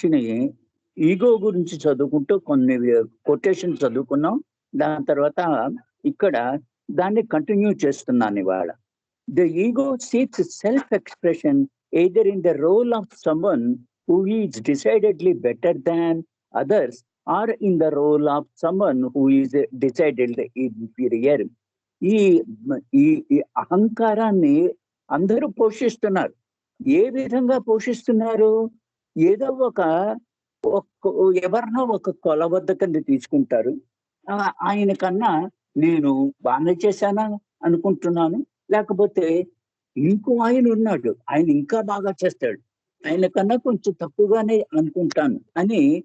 వచ్చినాయి ఈగో గురించి చదువుకుంటూ కొన్ని కొటేషన్ చదువుకున్నాం. దాని తర్వాత ఇక్కడ దాన్ని కంటిన్యూ చేస్తున్నాను ఇవాళ. The ego seeks self expression either in the role of someone who is decidedly better than others or in the role of someone who is decided inferior ఈ ఈ అహంకారాన్ని అందరూ పోషిస్తున్నారు. ఏ విధంగా పోషిస్తున్నారు? ఏదో ఒక ఎవరినో ఒక కొలబద్ద కింద తీసుకుంటారు. ఆయన కన్నా నేను బాగానే చేశానా అనుకుంటున్నాను. లేకపోతే ఇంకో ఆయన ఉన్నాడు. ఆయన ఇంకా బాగా చేస్తాడు. ఆయన కన్నా కొంచెం తక్కువగానే అనుకుంటాను. అని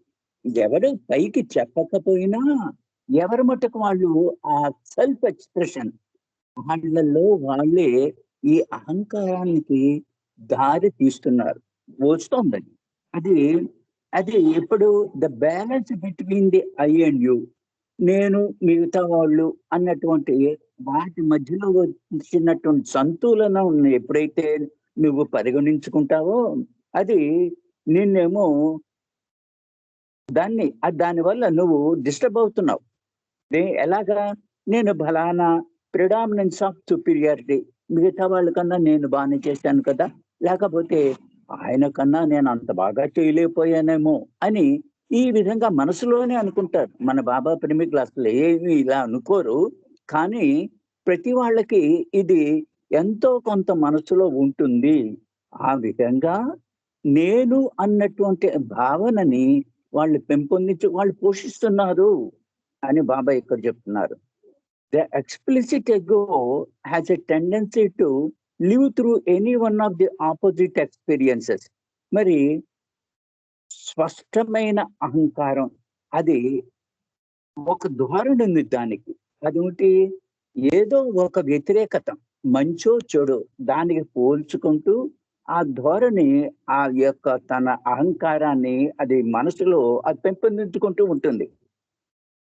ఎవరు పైకి చెప్పకపోయినా ఎవరి మటుకు వాళ్ళు ఆ సెల్ఫ్ ఎక్స్ప్రెషన్ వాళ్ళల్లో వాళ్ళే ఈ అహంకారానికి దారి తీస్తున్నారు. వస్తోందని అది అది ఇప్పుడు the balance between the I and you నేను మిగతా వాళ్ళు అన్నటువంటి వాటి మధ్యలో వచ్చినటువంటి సంతులనం ఎప్పుడైతే నువ్వు పరిగణించుకుంటావో అది నిన్నేమో దాన్ని దాని దానివల్ల నువ్వు డిస్టర్బ్ అవుతున్నావు. ఎలాగా? నేను బలానా ప్రిడామినెన్స్ ఆఫ్ సుపీరియారిటీ మిగతా వాళ్ళకన్నా నేను బాగానే చేశాను కదా? లేకపోతే ఆయన కన్నా నేను అంత బాగా చేయలేకపోయానేమో అని ఈ విధంగా మనసులోనే అనుకుంటారు. మన బాబా ప్రేమికులు అసలు ఏమి ఇలా అనుకోరు. కానీ ప్రతి వాళ్ళకి ఇది ఎంతో కొంత మనసులో ఉంటుంది. ఆ విధంగా నేను అన్నటువంటి భావనని వాళ్ళు పెంపొందించి వాళ్ళు పోషిస్తున్నారు అని బాబా ఇక్కడ చెప్తున్నారు. The explicit ego has a tendency to live through any one of the opposite experiences మరి స్పష్టమైన అహంకారం అది ఒక ధోరణి ఉంది దానికి. అదేమిటి? ఏదో ఒక వ్యతిరేకత మంచో చెడు దానికి పోల్చుకుంటూ ఆ ధోరణి ఆ యొక్క తన అహంకారాన్ని అది మనసులో అది పెంపొందించుకుంటూ ఉంటుంది.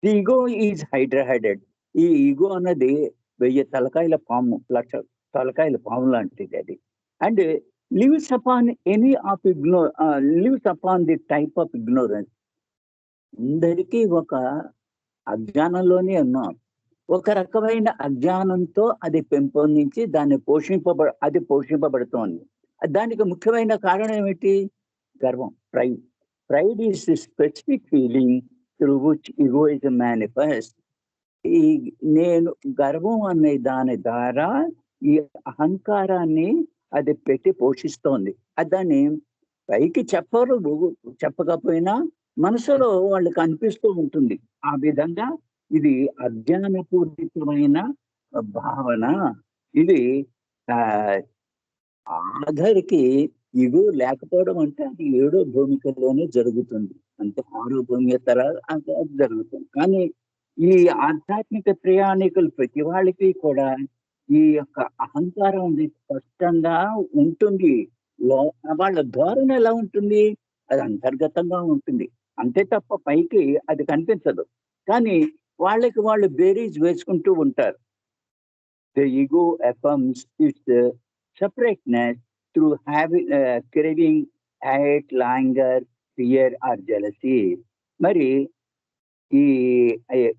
ది ఈగో ఈజ్ హైడ్రహైడెడ్ ఈ ఈగో అన్నది వెయ్యి తలకాయల పాము లక్ష తలకాయల పాము లాంటిది అది. And lives upon any of igno lives upon the type of ignorance. అందరికీ ఒక అజ్ఞానంలోనే ఉన్నాం. ఒక రకమైన అజ్ఞానంతో అది పెంపొందించి దాన్ని పోషింపబ అది పోషింపబడుతోంది. దానికి ముఖ్యమైన కారణం ఏమిటి? గర్వం pride. Pride is specific feeling through which ego is manifest. ఈ నేను గర్వం అనే దాని ద్వారా ఈ అహంకారాన్ని అది పెట్టి పోషిస్తోంది. అది దాన్ని పైకి చెప్పరు చెప్పకపోయినా మనసులో వాళ్ళకి అనిపిస్తూ ఉంటుంది. ఆ విధంగా ఇది అజ్ఞానపూరితమైన భావన. ఇది ఆ ఆఖరికి ఇగు లేకపోవడం అంటే అది ఏడో భూమికలోనే జరుగుతుంది. అంటే ఆరో భూమి తర్వాత అది జరుగుతుంది. కానీ ఈ ఆధ్యాత్మిక ప్రయాణికులు ప్రతి వాళ్ళకి కూడా ఈ యొక్క అహంకారం అనేది స్పష్టంగా ఉంటుంది. వాళ్ళ ధోరణ ఎలా ఉంటుంది? అది అంతర్గతంగా ఉంటుంది. అంతే తప్ప పైకి అది కనిపించదు. కానీ వాళ్ళకి వాళ్ళు బేరీజ్ వేసుకుంటూ ఉంటారు. The ego affirms its separateness through having craving craving anger fear or jealousy మరి ఈ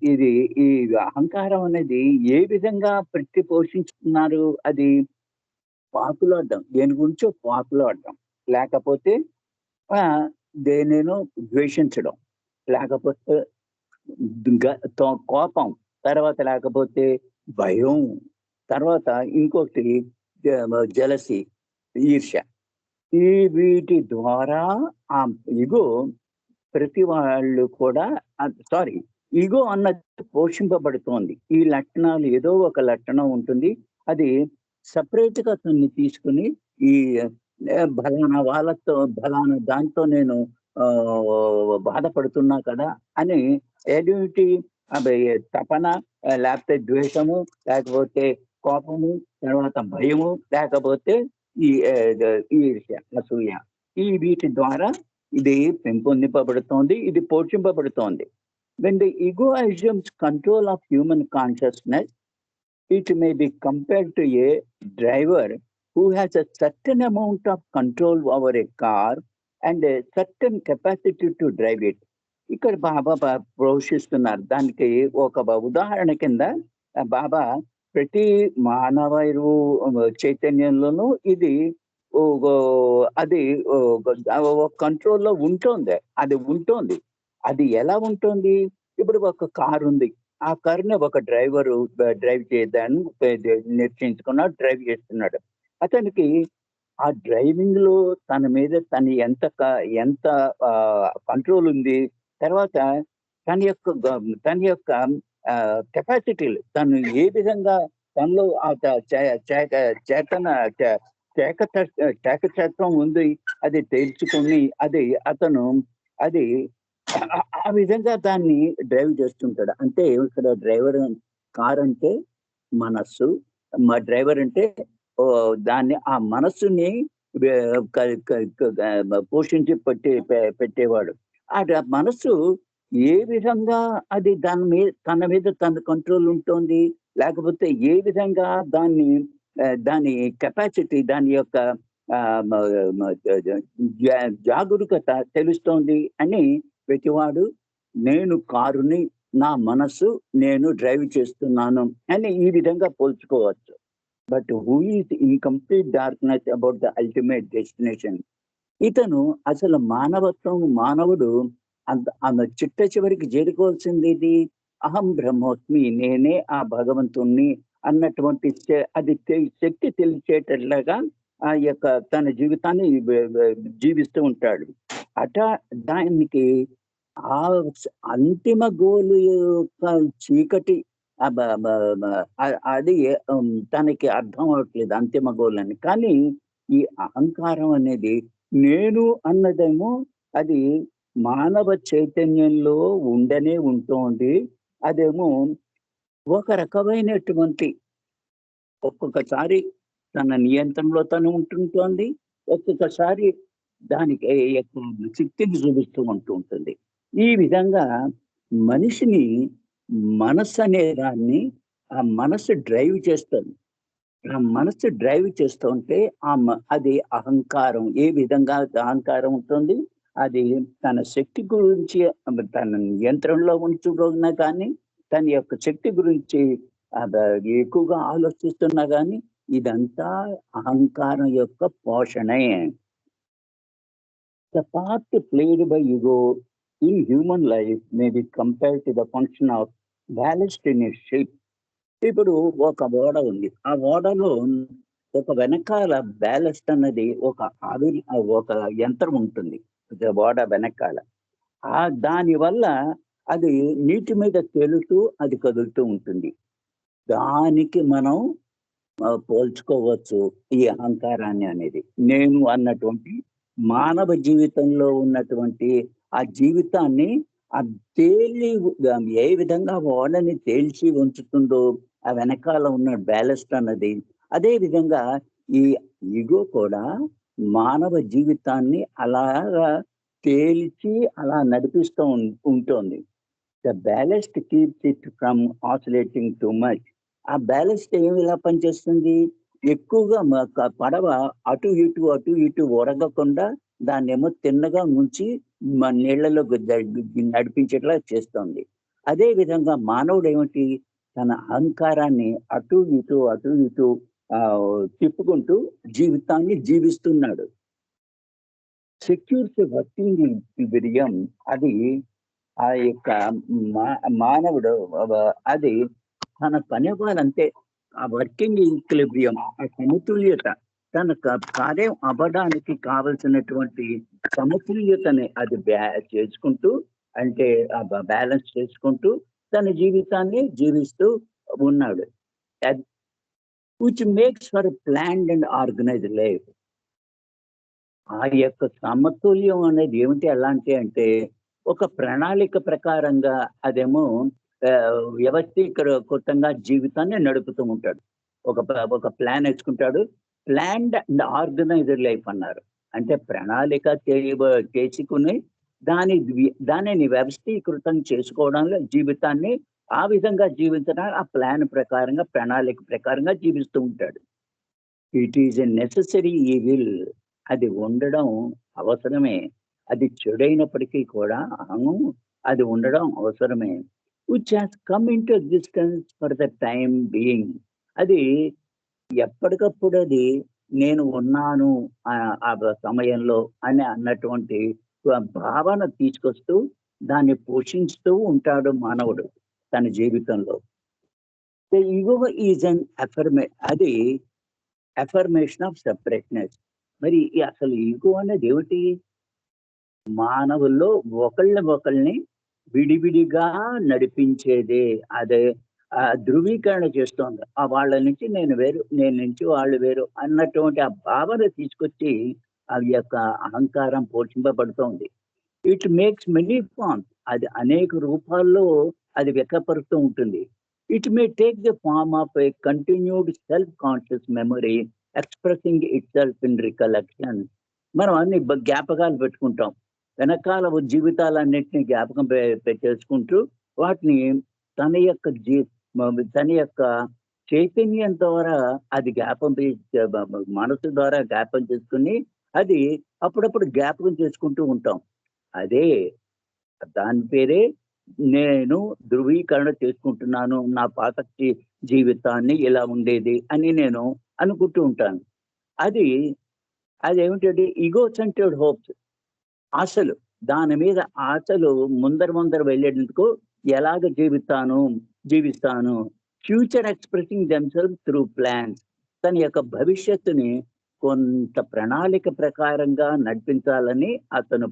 ఇది ఈ అహంకారం అనేది ఏ విధంగా ప్రతి పోషించుకున్నారు అది? పాకులాడడం దేని గురించో పాకులాడడం లేకపోతే ఆ, దేనినో ద్వేషించడం. లేకపోతే కోపం. తర్వాత లేకపోతే భయం. తర్వాత ఇంకొకటి జలసి ఈర్ష్య. ఈ వీటి ద్వారా ఆ ఇగో ప్రతి వాళ్ళు కూడా సారీ ఇగో అన్నది పోషింపబడుతోంది. ఈ లక్షణాలు ఏదో ఒక లక్షణం ఉంటుంది. అది సపరేట్గా తన్ని తీసుకుని ఈ బలాన బలానా వాళ్ళతో బలానా దాంతో నేను బాధపడుతున్నా కదా అని ఏమిటి అవి తపన లేకపోతే ద్వేషము లేకపోతే కోపము తర్వాత భయము లేకపోతే ఈ ఆ, ఈర్ష్య అసూయ ఈ వీటి ద్వారా ఇది పెంపొందింపబడుతోంది ఇది పోషింపబడుతోంది. When the ego assumes control of human consciousness it may be compare to a driver who has a certain amount of control over a car and a certain capacity to drive it ఇక్కడ బాబా పోషిస్తున్నారు. దానికి ఒక ఉదాహరణ కింద బాబా ప్రతి మానవ చైతన్యంలోనూ ఇది అది కంట్రోల్లో ఉంటుంది. అది ఉంటుంది. అది ఎలా ఉంటుంది? ఇప్పుడు ఒక కారు ఉంది. ఆ కారుని ఒక డ్రైవర్ డ్రైవ్ చేయడానికి నిశ్చయించుకున్నాడు డ్రైవ్ చేస్తున్నాడు. అతనికి ఆ డ్రైవింగ్లో తన మీద తన ఎంత ఎంత కంట్రోల్ ఉంది. తర్వాత తన యొక్క తన యొక్క కెపాసిటీలు తను ఏ విధంగా తనలో ఆ చే- చేతన చే- చేక చేకచత్వం ఉంది అది తేల్చుకొని అది అతను అది ఆ- విధంగా దాన్ని డ్రైవ్ చేస్తుంటాడు. అంటే ఇక్కడ డ్రైవర్ కార్ అంటే మనస్సు మా డ్రైవర్ అంటే ఓ దాన్ని ఆ మనస్సుని పోషించి పెట్టి పెట్టేవాడు. ఆ మనస్సు ఏ విధంగా అది దాని మీద తన మీద తన కంట్రోల్ ఉంటుంది లేకపోతే ఏ విధంగా దాన్ని దాని కెపాసిటీ దాని యొక్క జాగరూకత తెలుస్తోంది అని ప్రతివాడు నేను కారుని నా మనసు నేను డ్రైవ్ చేస్తున్నాను అని ఈ విధంగా పోల్చుకోవచ్చు. But who is in complete darkness about the ultimate destination ఇతను అసలు మానవత్వం మానవుడు అంత ఆమె చిట్ట చివరికి చేరుకోవాల్సింది ఇది అహం బ్రహ్మోస్మి నేనే ఆ భగవంతుణ్ణి అన్నటువంటి అది శక్తి తెలిసేటట్లుగా ఆ యొక్క తన జీవితాన్ని జీవిస్తూ ఉంటాడు. అట దానికి ఆ అంతిమ గోలు యొక్క చీకటి అది తనకి అర్థం అవట్లేదు అంతిమ గోల్ అని. కానీ ఈ అహంకారం అనేది నేను అన్నదేమో అది మానవ చైతన్యంలో ఉండనే ఉంటోంది. అదేమో ఒక రకమైనటువంటి ఒక్కొక్కసారి తన నియంత్రణలో తను ఉంటుంటోంది ఒక్కొక్కసారి దానికి యొక్క శక్తిని చూపిస్తూ ఉంటూ ఉంటుంది. ఈ విధంగా మనిషిని మనస్సు అనే దాన్ని ఆ మనస్సు డ్రైవ్ చేస్తుంది. ఆ మనస్సు డ్రైవ్ చేస్తూ ఉంటే ఆ మ- అది అహంకారం ఏ విధంగా అహంకారం ఉంటుంది అది తన శక్తి గురించి తన నియంత్రణలో ఉంచుకున్నా కానీ తన యొక్క శక్తి గురించి ఎక్కువగా ఆలోచిస్తున్నా కానీ ఇదంతా అహంకారం యొక్క పోషణే. The part played by ego in human life may be compare to the function of balanced in ship ఇప్పుడు ఒక ఓడ ఉంది. ఆ ఓడలో ఒక వెనకాల బ్యాలెస్ట్ అన్నది ఒక ఆవిరి ఒక యంత్రం ఉంటుంది. ఓడ వెనకాల. ఆ దాని వల్ల అది నీటి మీద తేలుతూ అది కదులుతూ ఉంటుంది. దానికి మనం పోల్చుకోవచ్చు ఈ అహంకారాన్ని అనేది. నేను అన్నటువంటి మానవ జీవితంలో ఉన్నటువంటి ఆ జీవితాన్ని ఆ తేలి ఏ విధంగా ఓడని తేల్చి ఉంచుతుందో ఆ వెనకాల ఉన్న బ్యాలెస్ట్ అన్నది అదే విధంగా ఈ ఇగో కూడా మానవ జీవితాన్ని అలాగా తేల్చి అలా నడిపిస్తూ ఉం- ఉంటుంది. The ballast keeps it from oscillating too much ఆ బ్యాలెస్ట్ ఏమి ఇలా పనిచేస్తుంది? ఎక్కువగా పడవ అటు ఇటు అటు ఇటు ఒరగకుండా దాన్నేమో తిన్నగా ముంచి మన నీళ్ళలో నడిపించేట్లా చేస్తుంది. అదే విధంగా మానవుడు ఏమిటి? తన అహంకారాన్ని అటు ఇటు అటు ఇటు ఆ, తిప్పుకుంటూ జీవితాన్ని జీవిస్తున్నాడు. సెక్యూర్స్ వర్కింగ్ విరియం అది ఆ యొక్క మా- మానవుడు అది తన పని అవ్వాలంటే ఆ వర్కింగ్ ఈక్లిబ్రియం ఆ సమతుల్యత తన కార్యం అవ్వడానికి కావలసినటువంటి సమతుల్యతని అది బ్యా- చేసుకుంటూ అంటే బ్యాలెన్స్ చేసుకుంటూ తన జీవితాన్ని జీవిస్తూ ఉన్నాడు. Which makes for plan and organize life ఆ యొక్క సమతుల్యం అనేది ఏమిటి? ఎలాంటి అంటే ఒక ప్రణాళిక ప్రకారంగా అదేమో వ్యవస్థీకృతంగా జీవితాన్ని నడుపుతూ ఉంటాడు. ఒక ఒక ప్లాన్ వేసుకుంటాడు. ప్లాన్డ్ అండ్ ఆర్గనైజర్ లైఫ్ అన్నారు. అంటే ప్రణాళిక చేసుకుని దాని దానిని వ్యవస్థీకృతం చేసుకోవడంలో జీవితాన్ని ఆ విధంగా జీవించడానికి ఆ ప్లాన్ ప్రకారంగా ప్రణాళిక ప్రకారంగా జీవిస్తూ ఉంటాడు. It is a necessary evil. అది ఉండడం అవసరమే. అది చెడైనప్పటికీ కూడా అహము అది ఉండడం అవసరమే. Which has come into existence for the time being అది ఎప్పటికప్పుడు అది నేను ఉన్నాను ఆ- ఆ సమయంలో అని అన్నటువంటి భావన తీసుకొస్తూ దాన్ని పోషించుతూ ఉంటాడు మానవుడు తన జీవితంలో. ఈగో ఈజ్ అన్ అఫర్మే అది అఫర్మేషన్ ఆఫ్ సెపరేట్నెస్ మరి అసలు ఈగో అనేది ఏమిటి? మానవుల్లో ఒకళ్ళని ఒకళ్ళని విడివిడిగా నడిపించేదే. అదే ధృవీకరణ చేస్తోంది. ఆ వాళ్ళ నుంచి నేను వేరు నేను నుంచి వాళ్ళు వేరు అన్నటువంటి ఆ భావన తీసుకొచ్చి అవి యొక్క అహంకారం పోషింపబడుతోంది. ఇట్ మేక్స్ మెనీ ఫార్మ్స్ అది అనేక రూపాల్లో అది వ్యక్తపరుస్తూ ఉంటుంది. It may take the form of a continued self conscious memory expressing itself in recollection మనం అన్ని జ్ఞాపకాలు పెట్టుకుంటాం. వెనకాల జీవితాలన్నింటినీ జ్ఞాపకం చేసుకుంటూ వాటిని తన యొక్క జీ తన యొక్క చైతన్యం ద్వారా అది జ్ఞాపం మనసు ద్వారా జ్ఞాపం చేసుకుని అది అప్పుడప్పుడు జ్ఞాపకం చేసుకుంటూ ఉంటాం. అదే దాని పేరే నేను ధృవీకరణ చేసుకుంటున్నాను నా పాత జీవితాన్ని ఇలా ఉండేది అని నేను అనుకుంటూ ఉంటాను. అది అది ఏమిటంటే ఈగో సెంటర్డ్ హోప్స్. ఆశలు. దాని మీద ఆశలు ముందర ముందర వెళ్ళేందుకు ఎలాగ జీవితాను జీవిస్తాను? Future expressing themselves through plans తన యొక్క భవిష్యత్తుని కొంత ప్రణాళిక ప్రకారంగా నడిపించాలని అతను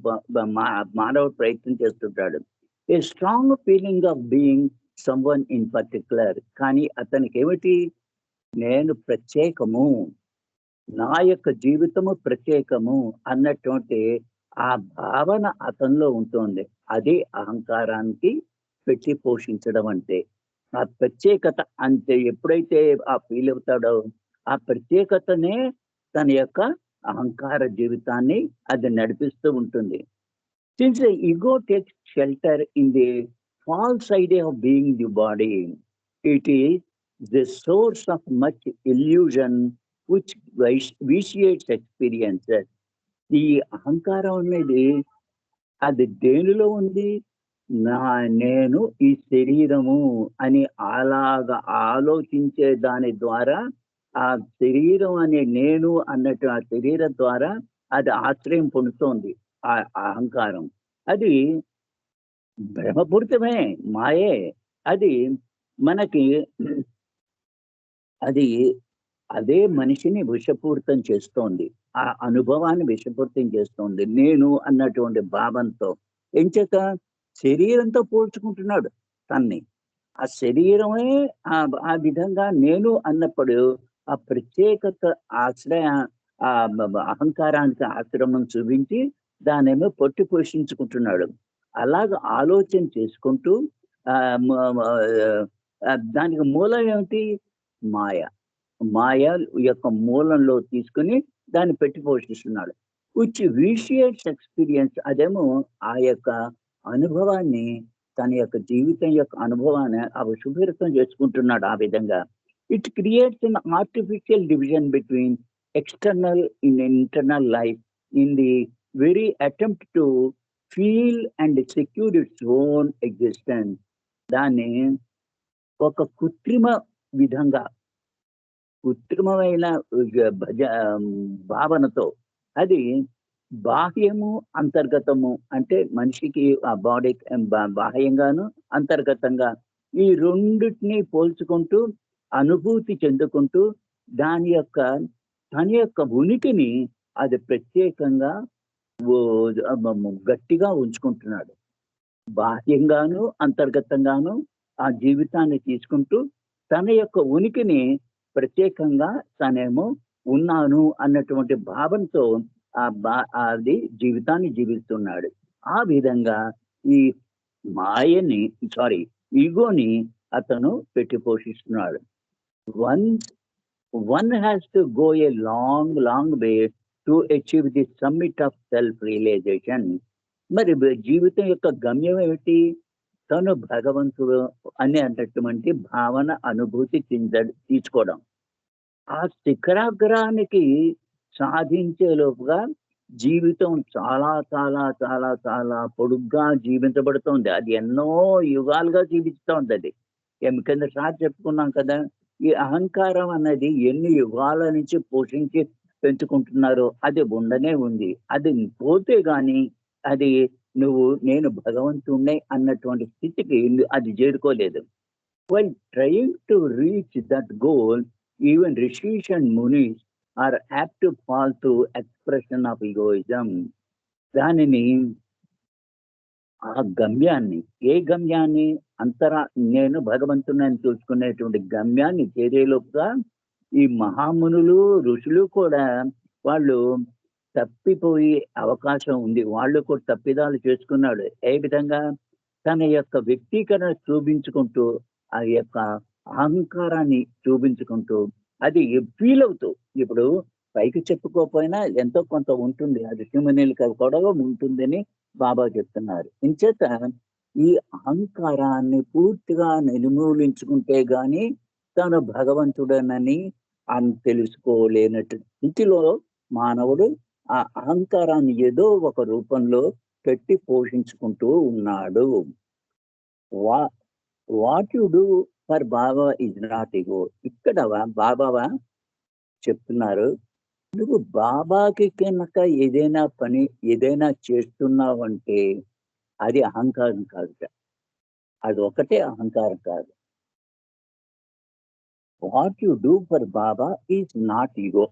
మానవుడు ప్రయత్నం చేస్తుంటాడు. A strong feeling of being someone in particular కానీ అతనికి ఏమిటి నేను ప్రత్యేకము. నా యొక్క జీవితము ప్రత్యేకము అన్నటువంటి ఆ భావన అతనిలో ఉంటుంది. అది అహంకారానికి పెట్టి పోషించడం అంటే. ఆ ప్రత్యేకత అంతే ఎప్పుడైతే ఆ ఫీల్ అవుతాడో ఆ ప్రత్యేకతనే తన యొక్క అహంకార జీవితాన్ని అది నడిపిస్తూ ఉంటుంది. Since ego takes shelter in the false idea of being the body it is the source of much illusion which vitiates experiences ఈ అహంకారం అనేది అది దేనిలో ఉంది? నా నేను ఈ శరీరము అని అలాగా ఆలోచించే దాని ద్వారా ఆ శరీరం అనే నేను అన్నట్టు ఆ శరీరం ద్వారా అది ఆశ్రయం పొందుతోంది ఆ ఆ అహంకారం. అది భ్రమపూరితమే మాయే. అది మనకి అది అదే మనిషిని విషపూరితం చేస్తోంది. ఆ అనుభవాన్ని విషపూర్తం చేస్తోంది. నేను అన్నటువంటి భావంతో ఎంచక శరీరంతో పోల్చుకుంటున్నాడు తన్ని. ఆ శరీరమే ఆ ఆ విధంగా నేను అన్నప్పుడు ఆ ప్రత్యేకత ఆశ్రయ ఆ అహంకారానికి ఆశ్రమం చూపించి దానేమో పొట్టి పోషించుకుంటున్నాడు. అలాగ ఆలోచన చేసుకుంటూ ఆ ఆ, దానికి మూలం ఏమిటి? మాయ. మాయ యొక్క మూలంలో తీసుకుని దాన్ని పెట్టి పోషిస్తున్నాడు. విచ్ విషియేట్స్ ఎక్స్పీరియన్స్ అదేమో ఆ యొక్క అనుభవాన్ని తన యొక్క జీవితం యొక్క అనుభవాన్ని అవి సుభిరితం చేసుకుంటున్నాడు ఆ విధంగా. It creates an artificial division between external in internal life in the very attempt to feel and secure its own existence దాన్ని ఒక కృత్రిమ విధంగా కృత్రిమమైన భజ భావనతో. అది బాహ్యము అంతర్గతము అంటే మనిషికి ఆ బాడీ బాహ్యంగాను అంతర్గతంగా ఈ రెండిటిని పోల్చుకుంటూ అనుభూతి చెందుకుంటూ దాని యొక్క తన యొక్క ఉనికిని అది ప్రత్యేకంగా గట్టిగా ఉంచుకుంటున్నాడు. బాహ్యంగాను అంతర్గతంగాను ఆ జీవితాన్ని తీసుకుంటూ తన యొక్క ఉనికిని ప్రత్యేకంగా తనేమో ఉన్నాను అన్నటువంటి భావంతో ఆ బా అది జీవితాన్ని జీవిస్తున్నాడు. ఆ విధంగా ఈ మాయని సారీ ఈగోని అతను పెట్టి పోషిస్తున్నాడు. One one has to go a long long way to achieve the summit of self realization. మరి జీవితం యొక్క గమ్యం ఏమిటి? తను భగవంతుడు అని అన్నటువంటి భావన అనుభూతి చెంద తీసుకోవడం ఆ శిఖరాగ్రహానికి సాధించే లోపుగా జీవితం చాలా చాలా చాలా చాలా పొడుగ్గా జీవించబడుతోంది. అది ఎన్నో యుగాలుగా జీవిస్తోంది అది. ఏం- కింద సార్ చెప్పుకున్నాం కదా ఈ అహంకారం అనేది ఎన్ని యుగాల నుంచి పోషించి పెంచుకుంటున్నారో అది ఉండనే ఉంది. అది పోతే గాని అది నువ్వు నేను భగవంతుణ్ణే అన్నటువంటి స్థితికి అది చేరుకోలేదు. While trying to reach that goal even rishis and munis are apt to fall to expression of egoism దానిని ఆ గమ్యాన్ని ఏ గమ్యాన్ని? అంతరా నేను భగవంతుని చూసుకునేటువంటి గమ్యాన్ని చేరేలోపుగా ఈ మహామునులు ఋషులు కూడా వాళ్ళు తప్పిపోయే అవకాశం ఉంది. వాళ్ళు కూడా తప్పిదాలు చేసుకున్నాడు. ఏ విధంగా? తన యొక్క వ్యక్తీకరణ చూపించుకుంటూ ఆ యొక్క అహంకారాన్ని చూపించుకుంటూ అది ఫీల్ అవుతూ ఇప్పుడు పైకి చెప్పుకోకపోయినా ఎంతో కొంత ఉంటుంది. అది హ్యూమనీలకు కూడా ఉంటుందని బాబా చెప్తున్నారు. ఇంచేత ఈ అహంకారాన్ని పూర్తిగా నిర్మూలించుకుంటే గాని తను భగవంతుడనని అని తెలుసుకోలేనట్టు. స్థితిలో మానవుడు ఆ అహంకారాన్ని ఏదో ఒక రూపంలో పెట్టి పోషించుకుంటూ ఉన్నాడు. వా what you do for Baba is not ego ఇక్కడ బాబా చెప్తున్నారు. నువ్వు బాబాకి కనుక ఏదైనా పని ఏదైనా చేస్తున్నావంటే అది అహంకారం కాదు అది ఒకటే అహంకారం కాదు. What you do for Baba is not ego.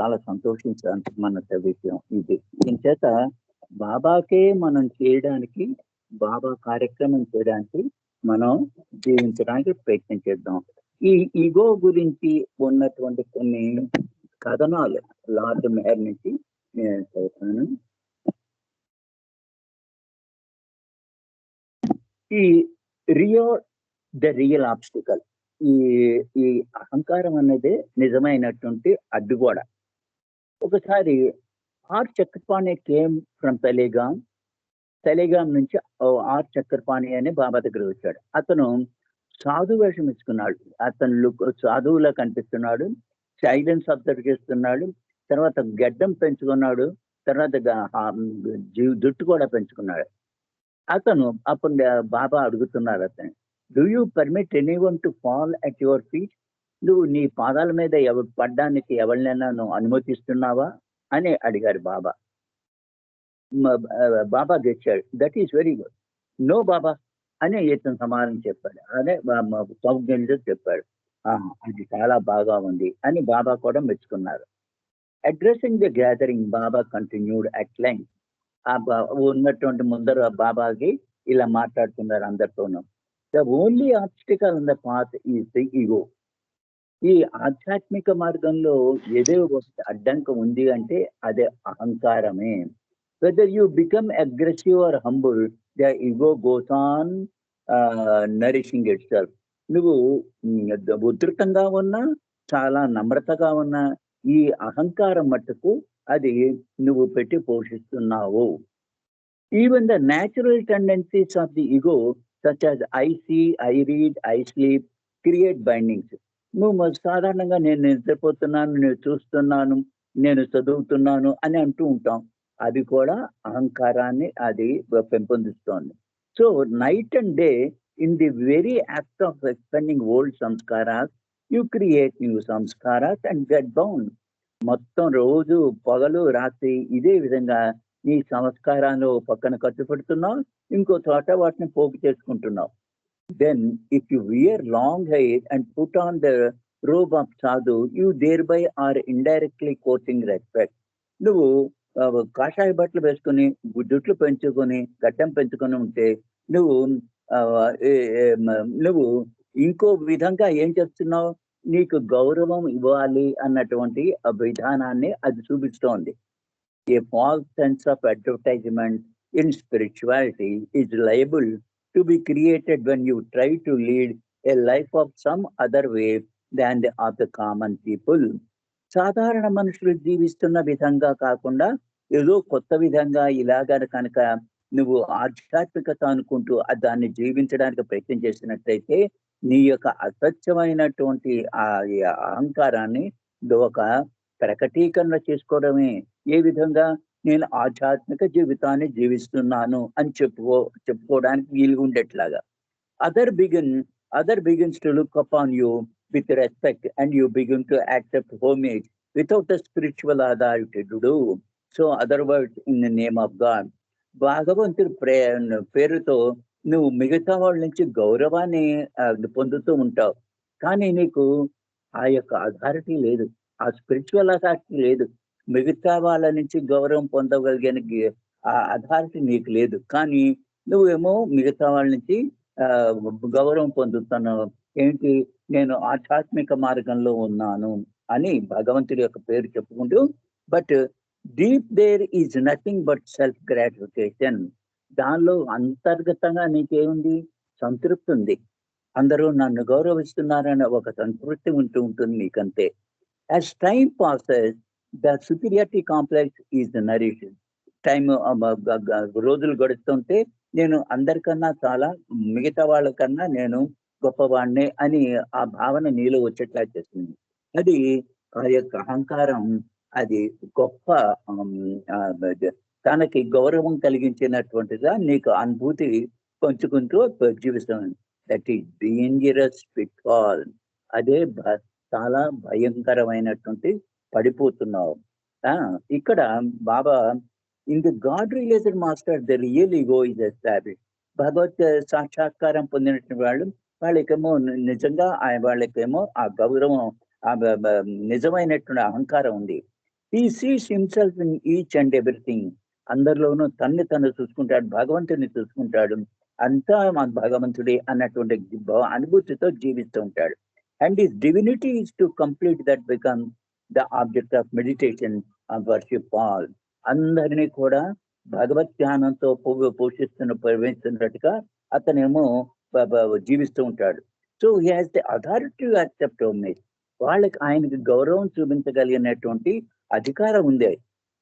చాలా సంతోషించడానికి మన విషయం ఇది. దీని చేత బాబాకే మనం చేయడానికి బాబా కార్యక్రమం చేయడానికి మనం జీవించడానికి ప్రయత్నం చేద్దాం. ఈ ఈగో గురించి ఉన్నటువంటి కొన్ని కథనాలు లార్డ్ మేర్ నుంచి నేను చదువుతాను. ఈ రియో ద రియల్ ఆబ్స్టికల్ ఈ ఈ అహంకారం అనేది నిజమైనటువంటి అడ్డుగోడ. ఒకసారి R Chakrapani came from Talegaon Talegaon నుంచి ఆర్ చక్రపాణి అనే బాబా దగ్గర వచ్చాడు. అతను సాధు వేషం ఇచ్చుకున్నాడు అతను లుక్ సాధువులా కనిపిస్తున్నాడు. సైలెన్స్ అబ్జర్వ్ చేస్తున్నాడు. తర్వాత గడ్డం పెంచుకున్నాడు. తర్వాత జుట్టు కూడా పెంచుకున్నాడు. అతను అప్పుడు బాబా అడుగుతున్నారు అతను do you permit anyone to fall at your feet నువ్వు నీ పాదాల మీద ఎవ పడ్డానికి ఎవరినైనా నువ్వు అనుమతిస్తున్నావా? అని అడిగారు Baba. Baba గెచ్చాడు. That is very good no Baba అని ఇతను సమాధానం చెప్పాడు. అదే సౌజ్ఞంలో చెప్పాడు. అది చాలా బాగా ఉంది అని బాబా కూడా మెచ్చుకున్నారు. Addressing the gathering Baba continued at line ఆ ఉన్నటువంటి ముందర బాబాకి ఇలా మాట్లాడుతున్నారు అందరితోనూ. The only obstacle in the path is the ego ఈ ఆధ్యాత్మిక మార్గంలో ఏదో ఒక అడ్డంకం ఉంది అంటే అదే అహంకారమే. Whether you become aggressive or humble the ego goes on nourishing itself నువ్వు ఉధృతంగా ఉన్నా చాలా నమ్రతగా ఉన్నా ఈ అహంకారం మట్టుకు అది నువ్వు పెట్టి పోషిస్తున్నావు. Even the natural tendencies of the ego such as I see I read I sleep create bindings నువ్వు సాధారణంగా నేను నిద్రపోతున్నాను నేను చూస్తున్నాను నేను చదువుతున్నాను అని అంటూ ఉంటాం. అది కూడా అహంకారాన్ని అది పెంపొందిస్తోంది. So night and day in the very act of expending old samskaras you create new samskaras and get bound. మొత్తం రోజు పగలు రాత్రి ఇదే విధంగా నీ సంస్కారాలు పక్కన ఖర్చు పెడుతున్నావు ఇంకో చోట వాటిని పోగు చేసుకుంటున్నావు. Then if you wear long hair and put on the robe of sadhu you thereby are indirectly coaching respect నువ్వు కాషాయ బట్టలు వేసుకుని జుట్లు పెంచుకొని గడ్డం పెంచుకొని ఉంటే నువ్వు నువ్వు ఇంకో విధంగా ఏం చెప్తున్నావు నీకు గౌరవం ఇవ్వాలి అన్నటువంటి విధానాన్ని అది చూపిస్తోంది. A false sense of advertisement in spirituality is liable to be created when you try to lead a life of some other way than the of the common people సాధారణ మనుషులు జీవిస్తున్న విధంగా కాకుండా ఏదో కొత్త విధంగా ఇలాగ కనుక నువ్వు ఆధ్యాత్మికత అనుకుంటూ దాన్ని జీవించడానికి ప్రయత్నం చేసినట్లయితే నీ యొక్క అసత్యమైనటువంటి ఆ అహంకారాన్ని ఒక ప్రకటీకరణ చేసుకోవడమే. ఏ విధంగా? నేను ఆధ్యాత్మిక జీవితాన్ని జీవిస్తున్నాను అని చెప్పుకో చెప్పుకోవడానికి వీలుగా ఉండేట్లాగా other begin other begins to look upon you with respect and you begin to accept homage without a spiritual authority to do so other word in the name of God భగవంతుడి ప్రే పేరుతో నువ్వు మిగతా వాళ్ళ నుంచి గౌరవాన్ని పొందుతూ ఉంటావు. కానీ నీకు ఆ యొక్క అథారిటీ లేదు. ఆ స్పిరిచువల్ అథారిటీ లేదు. మిగతా వాళ్ళ నుంచి గౌరవం పొందగలిగిన ఆ అథారిటీ నీకు లేదు. కానీ నువ్వేమో మిగతా వాళ్ళ నుంచి గౌరవం పొందుతున్నావు. ఏంటి? నేను ఆధ్యాత్మిక మార్గంలో ఉన్నాను అని భగవంతుడి యొక్క పేరు చెప్పుకుంటూ but deep there is nothing but self gratification దానిలో అంతర్గతంగా నీకేముంది? సంతృప్తి ఉంది. అందరూ నన్ను గౌరవిస్తున్నారనే ఒక సంతృప్తి ఉంటూ ఉంటుంది నీకంతే as time passes the superiority complex is narration time రోజులు గడుస్తుంటే నేను అందరికన్నా చాలా మిగతా వాళ్ళకన్నా నేను గొప్పవాడిని అని ఆ భావన నీలో వచ్చేట్లా చేస్తుంది. అది ఆ యొక్క అహంకారం అది గొప్ప తనకి గౌరవం కలిగించినటువంటిగా నీకు అనుభూతి పంచుకుంటూ జీవిస్తాను. దట్ ఈస్ డేంజరస్ పిట్ఫాల్ అదే చాలా భయంకరమైనటువంటి పడిపోతున్నావు. ఆ ఇక్కడ Baba in the God related master the real ego is establish భగవత్ సాక్షాత్కారం పొందినటువంటి వాళ్ళు వాళ్ళకేమో నిజంగా ఆ- వాళ్ళకేమో ఆ గౌరవం ఆ నిజమైనటువంటి అహంకారం ఉంది. He sees himself in each and everything అందరిలోనూ తన్ని తను చూసుకుంటాడు భగవంతుని చూసుకుంటాడు. అంతా మా భగవంతుడే అన్నటువంటి భావ- అనుభూతితో జీవిస్తూ ఉంటాడు. And is divinity is to complete that become the object of meditation of worship all అందరినీ కూడా భగవత్ ధ్యానంతో పోషిస్తున్న ప్రవేశిస్తున్నట్టుగా అతనేమో జీవిస్తూ ఉంటాడు. So he has the authority accept homage వాళ్ళకి ఆయనకి గౌరవం చూపించగలిగినటువంటి అధికారం ఉంది.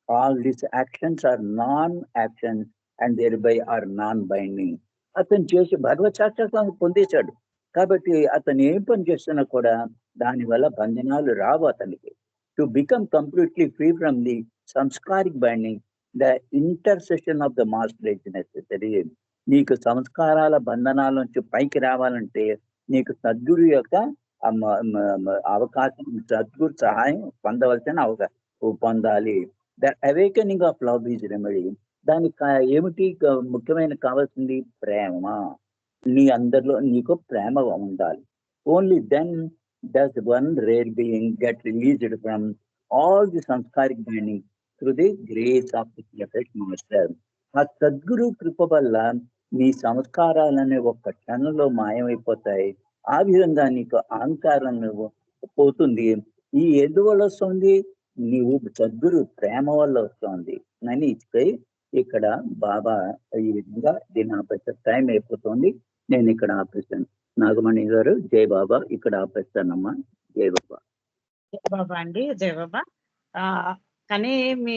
All this actions are non actions and thereby are non binding అతను చేసి భగవత్ సాక్షాత్వాన్ని పొందేశాడు. కాబట్టి అతను ఏం పని చేస్తున్నా కూడా దానివల్ల బంధనాలు రావు అతనికి. To become completely free from the samskaric binding the intercession of the master is necessary నీకు సంస్కారాల బంధనాల నుంచి పైకి రావాలంటే నీకు సద్గురు యొక్క అవకాశం సద్గురు సహాయం పొందవలసిన అవకాశం పొందాలి. The awakening of love is remedy దానికి ఏమిటి ముఖ్యమైన కావాల్సింది? ప్రేమ. నీ అందరిలో నీకు ప్రేమ ఉండాలి. Only then does one rare being get released from all the samskaric binding through the grace of the perfect master. ఆ సద్గురు కృప వల్ల నీ సంస్కారాలనే ఒక్క క్షణంలో మాయమైపోతాయి. ఆ విధంగా నీకు అహంకారం పోతుంది. ఈ ఎందువల్ల వస్తుంది. నీవు సద్గురు ప్రేమ వల్ల వస్తుంది. అని ఇచ్చిపోయి ఇక్కడ బాబా ఈ విధంగా దీన్ని ఆపేస్తారు టైం అయిపోతుంది. నేను ఇక్కడ ఆపేస్తాను నాగమణి గారు జై బాబా ఇక్కడ ఆపేస్తానమ్మా. జై బాబా. జయ బాబా అండి జయ బాబా. ఆ, కానీ మీ